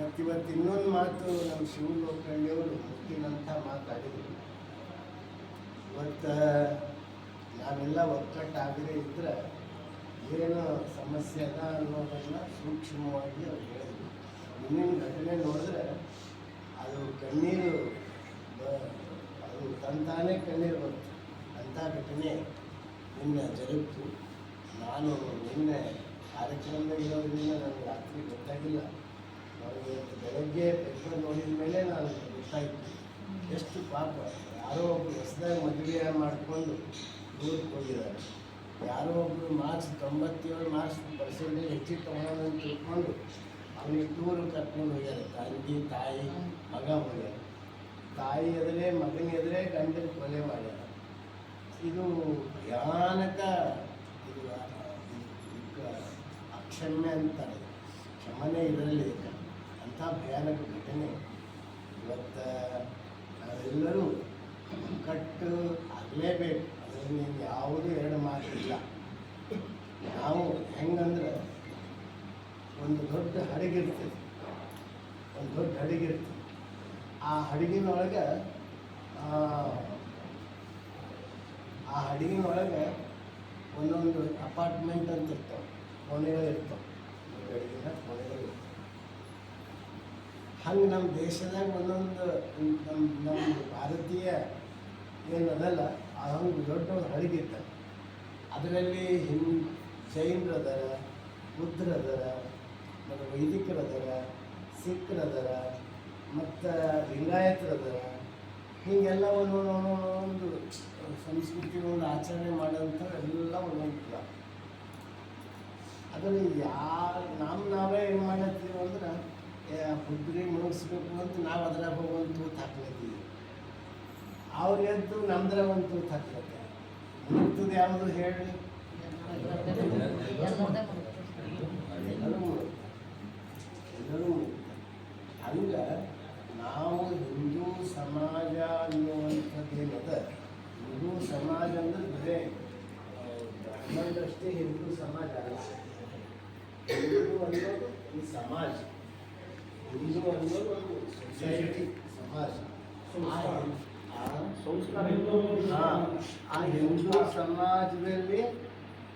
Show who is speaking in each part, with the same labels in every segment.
Speaker 1: ಮತ್ತು ಇವತ್ತು ಇನ್ನೊಂದು ಮಾತು ನಮ್ಮ ಶಿವಲೋಕಳ್ಳಿಯವರು ಮುಟ್ಟಿನಂಥ ಮಾತಾಡಿದರು. ಇವತ್ತು ನಾವೆಲ್ಲ ಒಕ್ಕಟ್ಟಾಗದೇ ಇದ್ದರೆ ಏನು ಸಮಸ್ಯೆ ಅದ ಅನ್ನೋದನ್ನು ಸೂಕ್ಷ್ಮವಾಗಿ ಅವ್ರು ಹೇಳಿದರು. ಮುಂದಿನ ಘಟನೆ ನೋಡಿದ್ರೆ ಅದು ಕಣ್ಣೀರು ಅದು ತಂತಾನೇ ಕಣ್ಣೀರು ಬಂತು ಅಂಥ ಘಟನೆ ನಿನ್ನೆ ಜರುಗಿತು. ನಾನು ನಿನ್ನೆ ಕಾರ್ಯಕ್ರಮದಲ್ಲಿರೋದ್ರಿಂದ ನನಗೆ ರಾತ್ರಿ ಗೊತ್ತಾಗಿಲ್ಲ. ಬೆಳಗ್ಗೆ ಪೇಪರ್ ನೋಡಿದ ಮೇಲೆ ನಾನು ಗೊತ್ತಾಯ್ತು. ಎಷ್ಟು ಪಾಪ. ಯಾರೋ ಒಬ್ಬರು ಹೊಸದಾಗಿ ಮದುವೆ ಮಾಡಿಕೊಂಡು ದೂರ ಹೋಗಿದ್ದಾರೆ. ಯಾರೋ ಒಬ್ಬರು ಮಾರ್ಕ್ಸ್ ತೊಂಬತ್ತೇಳು ಮಾರ್ಕ್ಸ್ ಪರ್ಸೆಂಟೇಜ್ ಹೆಚ್ಚಿಗೆ ಅಂತ ತಿಳ್ಕೊಂಡು ಅವನಿಗೆ ಟೂರ್ ಕರ್ಕೊಂಡು ಹೋಗ್ಯಾರ. ತಂಗಿ, ತಾಯಿ, ಮಗ ಹೋಗ್ಯಾರ. ತಾಯಿ ಎದುರೇ, ಮಗನ ಎದುರೇ ಗಂಡನ ಕೊಲೆ ಮಾಡ್ಯಾರ. ಇದು ಭಯಾನಕ ಇದು ಅಕ್ಷಮ್ಯ ಅಂತಾರೆ. ಕ್ಷಮನೆ ಇದರಲ್ಲಿ. ಅಂಥ ಭಯಾನಕ ಘಟನೆ. ಇವತ್ತು ನಾವೆಲ್ಲರೂ ಕಟ್ಟು ಆಗಲೇಬೇಕು. ಅದರಲ್ಲಿ ಯಾವುದೂ ಎರಡು ಮಾತಿಲ್ಲ. ನಾವು ಹೆಂಗಂದ್ರೆ ಒಂದು ದೊಡ್ಡ ಹಡಗಿರ್ತದೆ ಒಂದು ದೊಡ್ಡ ಹಡಗಿರ್ತದೆ ಆ ಹಡಗಿನೊಳಗೆ ಆ ಹಡಗಿನೊಳಗೆ ಒಂದೊಂದು ಅಪಾರ್ಟ್ಮೆಂಟ್ ಅಂತ ಇರ್ತವೆ ಮನೆಗಳಿರ್ತವೆ ಹಂಗೆ ನಮ್ಮ ದೇಶದಾಗ ಒಂದೊಂದು ನಮ್ಮ ನಮ್ಮ ಭಾರತೀಯ ಏನದಲ್ಲ ಹಂಗೆ ದೊಡ್ಡ ಒಂದು ಹಡಗಿತ್ತ ಅದರಲ್ಲಿ ಹಿಂದ್ ಜೈನರು ಅದಾರ ಬುದ್ಧರು ಅದಾರ ಮತ್ತು ವೈದಿಕರು ಅದಾರ ಸಿಖ್ರು ಅದಾರ ಮತ್ತು ಲಿಂಗಾಯತರದರ ಹೀಗೆಲ್ಲ ಒಂದೊಂದು ಒಂದೊಂದು ಸಂಸ್ಕೃತಿ ಒಂದು ಆಚರಣೆ ಮಾಡೋಂಥ ಎಲ್ಲ ಒಂದೊಂದು ಅದರಲ್ಲಿ ಯಾರು ನಾವು ನಾವೇ ಏನು ಮಾಡತ್ತೀವಿ ಅಂದ್ರೆ ಬುದ್ಧಿಗೆ ಮುಗಿಸ್ಬೇಕು ಅಂತ ನಾವು ಅದ್ರಾಗ ಹೋಗುವಂತ ತೂತು ಹಾಕ್ಲತ್ತೀವಿ. ಅವ್ರು ಎದ್ದು ನಮ್ದ್ರ ಒಂದು ತೂತು ಹಾಕ್ಲತ್ತೆ. ಮುಗ್ತದೆ ಯಾವುದು ಹೇಳಿ? ಎಲ್ಲರೂ ಹಂಗೆ ನಾವು ಹಿಂದೂ ಸಮಾಜ ಅನ್ನುವಂಥದ್ದು ಏನದ ಹಿಂದೂ ಸಮಾಜ ಅಂದ್ರೆ ಬರೇ ಬ್ರಾಹ್ಮಣರಷ್ಟೇ ಹಿಂದೂ ಸಮಾಜ ಅಲ್ಲ. ಹಿಂದೂ ಅನ್ನೋದು ಈ ಸಮಾಜ. ಹಿಂದೂ ಅನ್ನೋದು ಒಂದು ಸೊಸೈಟಿ
Speaker 2: ಸಂಸ್ಕಾರ
Speaker 1: ಆ ಹಿಂದೂ ಸಮಾಜದಲ್ಲಿ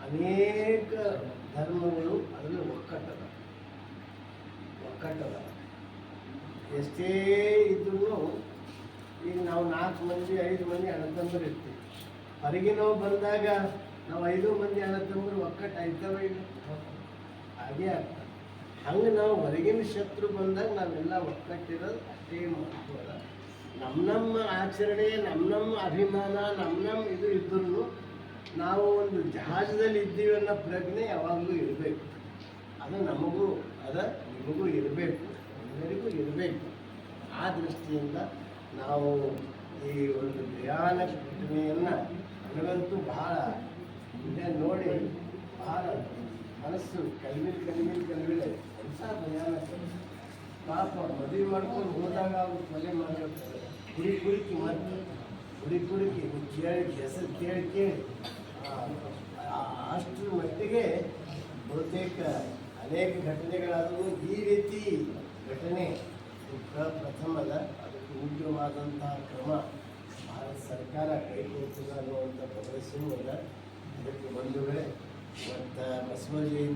Speaker 1: ಅನೇಕ ಧರ್ಮಗಳು ಅದರಲ್ಲಿ ಒಕ್ಕಟ್ಟದ. ಒಕ್ಕಟ್ಟದ. ಎಷ್ಟೇ ಇದ್ರೂ ಈಗ ನಾವು ನಾಲ್ಕು ಮಂದಿ, ಐದು ಮಂದಿ ಅಣ್ಣತಂಬರು ಇರ್ತೀವಿ. ಹೊರಗೆ ನಾವು ಬಂದಾಗ ನಾವು ಐದು ಮಂದಿ ಅಣ್ಣತಂಬರು ಒಕ್ಕಟ್ಟು ಆಯ್ತವ ಇಲ್ಲ. ಹಾಗೆ ಆಗ್ತದೆ. ಹಂಗೆ ನಾವು ಹೊರಗಿನ ಶತ್ರು ಬಂದಾಗ ನಾವೆಲ್ಲ ಒಕ್ಕಟ್ಟಿರೋದು ಅಷ್ಟೇ ಮಹತ್ವ ಅದ ನಮ್ಮ ನಮ್ಮ ಆಚರಣೆ ನಮ್ಮ ನಮ್ಮ ಅಭಿಮಾನ ನಮ್ಮ ನಮ್ಮ ಇದು ಇದ್ರೂ ನಾವು ಒಂದು ಜಹಾಜದಲ್ಲಿ ಇದ್ದೀವಿ ಅನ್ನೋ ಪ್ರಜ್ಞೆ ಯಾವಾಗಲೂ ಇರಬೇಕು. ಅದು ನಮಗೂ, ಅದ ನಿಮಗೂ ಇರಬೇಕು. ಎಲ್ಲರಿಗೂ ಇರಬೇಕು. ಆ ದೃಷ್ಟಿಯಿಂದ ನಾವು ಈ ಒಂದು ಭಯಾನಕ ಘಟನೆಯನ್ನು ನನಗಂತೂ ಭಾಳ, ಮುಂದೆ ನೋಡಿ ಭಾಳ ಮನಸ್ಸು ಕಲ್ವಿಲ್ ಕಲ್ವಿಲ್, ಕಲ್ವಿಲೆ ಕೆಲಸ ಭಯಾನಕ ಪಾಪ ಮದುವೆ ಮಾಡ್ಕೊಂಡು ಹೋದಾಗ ಅವ್ರು ಕೊಲೆ ಮಾಡಿರ್ತಾರೆ ಕುಡಿ ಕುಡಿಕಿ ಮತ್ತೆ ಕುಡಿ ಕುಡಿಕಿ ಕೇಳಿ, ಹೆಸರು ಕೇಳಿ ಕೇಳಿ. ಅಷ್ಟರ ಮಟ್ಟಿಗೆ ಬಹುತೇಕ ಅನೇಕ ಘಟನೆಗಳಾದವು. ಈ ರೀತಿ ಘಟನೆ ಪ್ರ- ಪ್ರಥಮದ, ಅದಕ್ಕೆ ಉಗ್ರವಾದಂತಹ ಕ್ರಮ ಭಾರತ ಸರ್ಕಾರ ಕೈಗೊಳ್ತದೆ ಅನ್ನುವಂಥ ಭರವಸೆಯೂ ಅಲ್ಲ ಅದಕ್ಕೆ ಮತ್ತು وأنت والتمسؤولين